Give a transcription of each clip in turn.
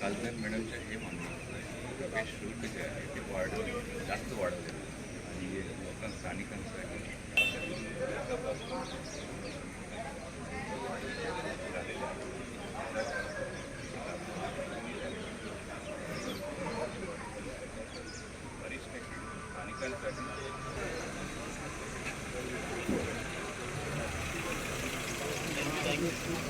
कालदार मॅडमचं हे म्हणणं होतं प्रवेश शुल्क जे आहे ते जास्त वाढवले आणि लोकां स्थानिकांसाठी स्थानिकांसाठी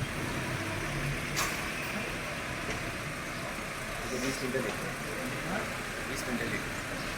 से रिकॉर्ड ही? कर रहे हैं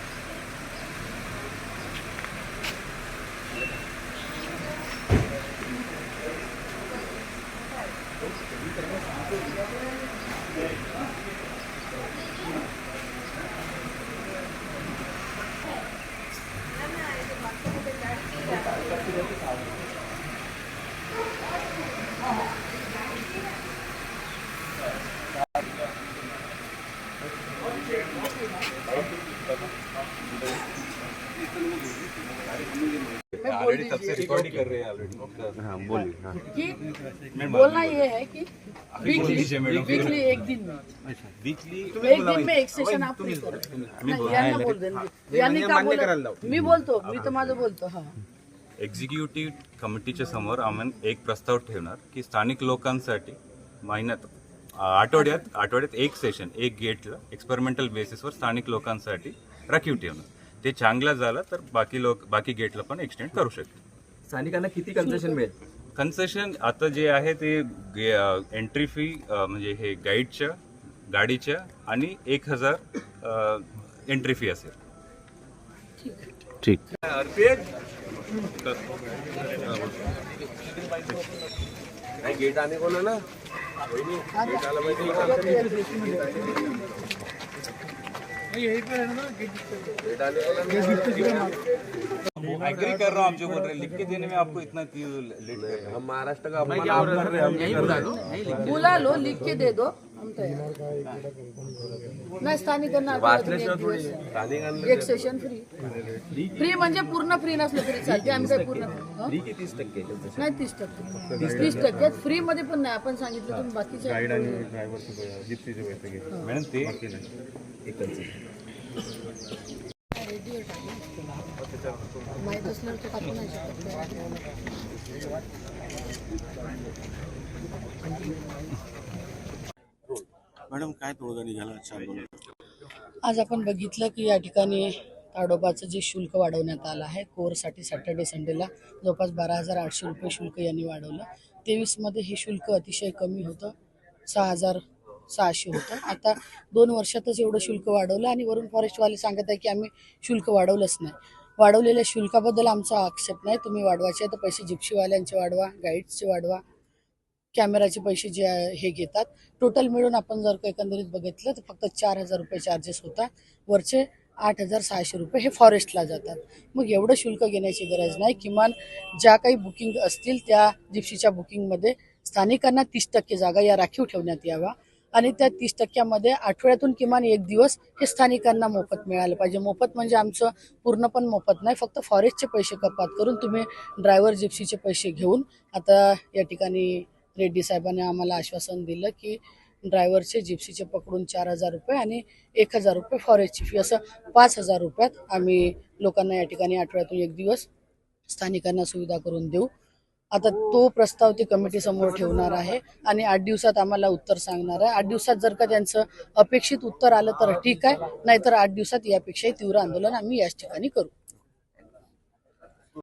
बोलिए हाँ। बोलना ये है कि वीकली वीकली एक दिन में। वीकली एक दिन में एक सेशन आप यांना बोल देणगे यांनी का बोलत मी बोलतो मी तर माझं बोलतो हा। एक्झिक्युटिव्ह कमिटीच्या समोर आम्ही एक प्रस्ताव ठेवणार की स्थानिक लोकांसाठी महिन्यात आठवड्यात आठवड्यात एक सेशन एक गेटला एक्सपेरिमेंटल बेसिसवर स्थानिक लोकांसाठी राखीव ठेवणं ते चांगलं झालं तर बाकी लोक बाकी गेटला पण एक्सटेंड करू शकतो स्थानिकांना किती कन्सेशन मिळेल? कन्सेशन आता जे आहे ते एंट्री फी म्हणजे हे गाईडच्या गाडीच्या आणि एक हजार एंट्री फी असेल. ठीक. गेट आणि कोण ना. एग्री कर रहा हूँ आपसे बोल रहे लिख के देने में आपको इतना क्यों लेट हम महाराष्ट्र का अपमान आप कर रहे हम नहीं कर रहे बुला लो लिख के दे दो। नाही स्थानिकांना एक सेशन फ्री फ्री म्हणजे पूर्ण फ्री नसलं तरी चालते आम्ही काही पूर्ण टक्के? नाही तीस टक्के. तीस टक्क्यात फ्री मध्ये पण नाही. आपण सांगितलं तुम्ही मॅडम ते concession. माहीत असल्यावर तर टाकू नाही शकत. मॅडम काय तोडगा निघाला आज आपण बघितलं की या ठिकाणी ताडोबाचं जे शुल्क वाढवण्यात आलं आहे कोरसाठी सॅटर्डे संडेला जवळपास बारा हजार आठशे रुपये शुल्क यांनी वाढवलं. तेवीसमध्ये हे शुल्क अतिशय कमी होतं सहा हजार सहाशे होतं. आता दोन वर्षातच एवढं शुल्क वाढवलं आणि वरून फॉरेस्टवाले सांगत आहे की आम्ही शुल्क वाढवलंच नाही. वाढवलेल्या शुल्काबद्दल आमचा आक्षेप नाही. तुम्ही वाढवायचे तर पैसे जिप्सीवाल्यांचे वाढवा गाईड्सचे वाढवा कॅमेराचे पैसे जे आहे हे घेतात. टोटल मिळून आपण जर का एकंदरीत बघितलं तर फक्त चार हजार रुपये चार्जेस होतात. वरचे आठ हजार सहाशे रुपये हे फॉरेस्टला जातात. मग एवढं शुल्क घेण्याची गरज नाही. किमान ज्या काही बुकिंग असतील त्या जिप्सीच्या बुकिंगमध्ये स्थानिकांना तीस टक्के जागा या राखीव ठेवण्यात यावा आणि त्या तीस टक्क्यामध्ये आठवड्यातून किमान एक दिवस हे स्थानिकांना मोफत मिळालं पाहिजे. मोफत म्हणजे आमचं पूर्ण पण मोफत नाही फक्त फॉरेस्टचे पैसे कपात करून तुम्ही ड्रायव्हर जिप्सीचे पैसे घेऊन आता या ठिकाणी रेड्डी साहेबांनी आम्हाला आश्वासन दिलं की ड्रायव्हरचे जिप्सीचे पकडून चार हजार रुपये आणि एक हजार रुपये फॉरेस्टची फी असं पाच हजार रुपयात आम्ही लोकांना या ठिकाणी आठवड्यातून एक दिवस स्थानिकांना सुविधा करून देऊ. आता तो प्रस्ताव ती कमिटी समोर ठेवणार आहे आणि आठ दिवसात आम्हाला उत्तर सांगणार आहे. आठ दिवसात जर का त्यांचं अपेक्षित उत्तर आलं तर ठीक आहे नाहीतर आठ दिवसात यापेक्षाही तीव्र आंदोलन आम्ही याच ठिकाणी करू.